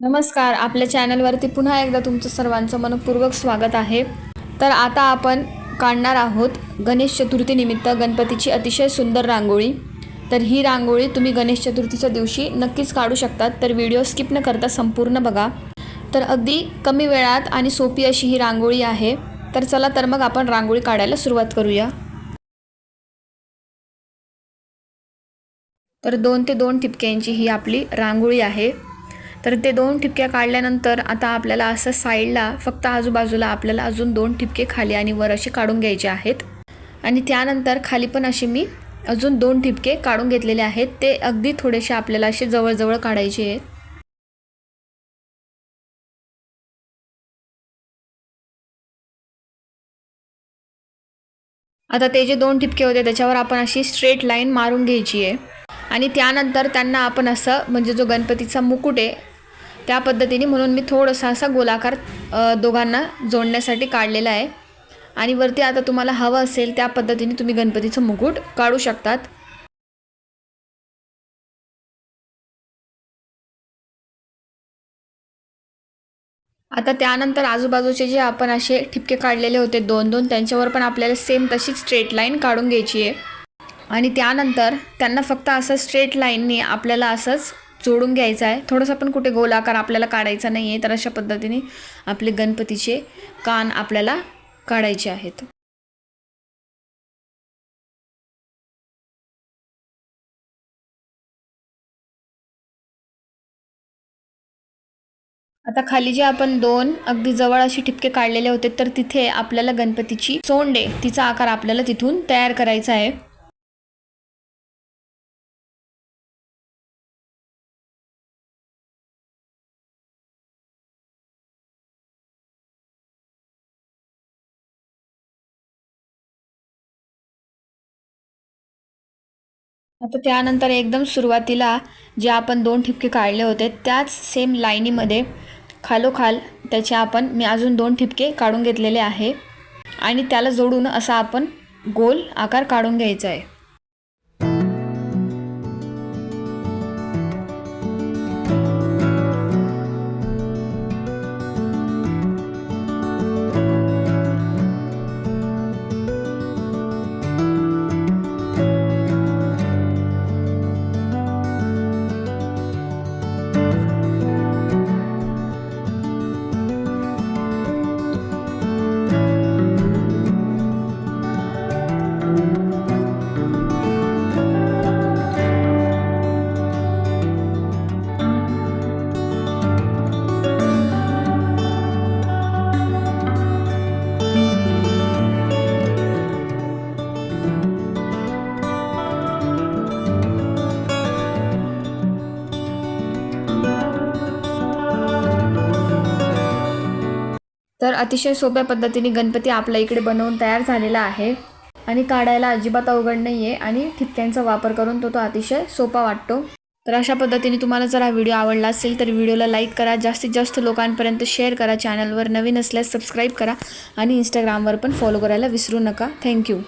नमस्कार आपल्या चॅनलवरती पुन्हा एकदा तुमचं सर्वांचं मनपूर्वक स्वागत आहे. तर आता आपण काढणार आहोत गणेश चतुर्थीनिमित्त गणपतीची अतिशय सुंदर रांगोळी. तर ही रांगोळी तुम्ही गणेश चतुर्थीच्या दिवशी नक्कीच काढू शकतात तर व्हिडिओ स्किप न करता संपूर्ण बघा. तर अगदी कमी वेळात आणि सोपी अशी ही रांगोळी आहे. तर चला तर मग आपण रांगोळी काढायला सुरुवात करूया. तर दोन ते दोन ठिपक्यांची ही आपली रांगोळी आहे. तर ते दोन ठिपक्या काढल्यानंतर आता आपल्याला असं साईडला फक्त आजूबाजूला आपल्याला अजून दोन ठिपके खाली आणि वर असे काढून घ्यायचे आहेत. आणि त्यानंतर खाली पण असे मी अजून दोन ठिपके काढून घेतलेले आहेत. ते अगदी थोडेसे आपल्याला असे जवळजवळ काढायचे आहेत. आता ते जे दोन ठिपके होते त्याच्यावर आपण अशी स्ट्रेट लाईन मारून घ्यायची आहे. आणि त्यानंतर त्यांना आपण असं म्हणजे जो गणपतीचा मुकुट आहे त्या पद्धतीने म्हणून मी थोडासा असा गोलाकार दोघांना जोडण्यासाठी काढलेला आहे. आणि वरती आता तुम्हाला हवं असेल त्या पद्धतीने तुम्ही गणपतीचं मुकुट काढू शकतात. आता त्यानंतर आजूबाजूचे जे आपण असे ठिपके काढलेले होते दोन दोन त्यांच्यावर पण आपल्याला सेम तशीच स्ट्रेट लाईन काढून घ्यायची आहे. आणि त्यानंतर त्यांना फक्त असं स्ट्रेट लाईनने आपल्याला असंच जोडून घ्यायचं आहे. थोडंसं पण कुठे गोलाकार आपल्याला काढायचा नाही आहे तर अशा पद्धतीने आपले गणपतीचे कान आपल्याला काढायचे आहेत. आता खाली जे आपण दोन अगदी जवळ असे ठिपके काढलेले होते तर तिथे आपल्याला गणपतीची सोंडे तिचा आकार आपल्याला तिथून तयार करायचा आहे. आता त्यानंतर एकदम सुरुवातीला जे आपण दोन ठिपके काढले होते त्याच सेम लाईनीमध्ये खालोखाल त्याचे आपण मी अजून दोन ठिपके काढून घेतलेले आहे. आणि त्याला जोडून असा आपण गोल आकार काढून घ्यायचा आहे. तर अतिशय सोप्या पद्धतीने गणपती आपल्या इकडे बनवून तयार झालेला आहे. आणि काढायला अजिबात अवघड नाही आहे आणि ठिपक्यांचा वापर करून तो तो अतिशय सोपा वाटतो. तर अशा पद्धतीने तुम्हाला जर हा व्हिडिओ आवडला असेल तर व्हिडिओला लाईक करा जास्तीत जास्त लोकांपर्यंत शेअर करा. चॅनलवर नवीन असल्यास सबस्क्राईब करा आणि इंस्टाग्रामवर पण फॉलो करायला विसरू नका. थँक्यू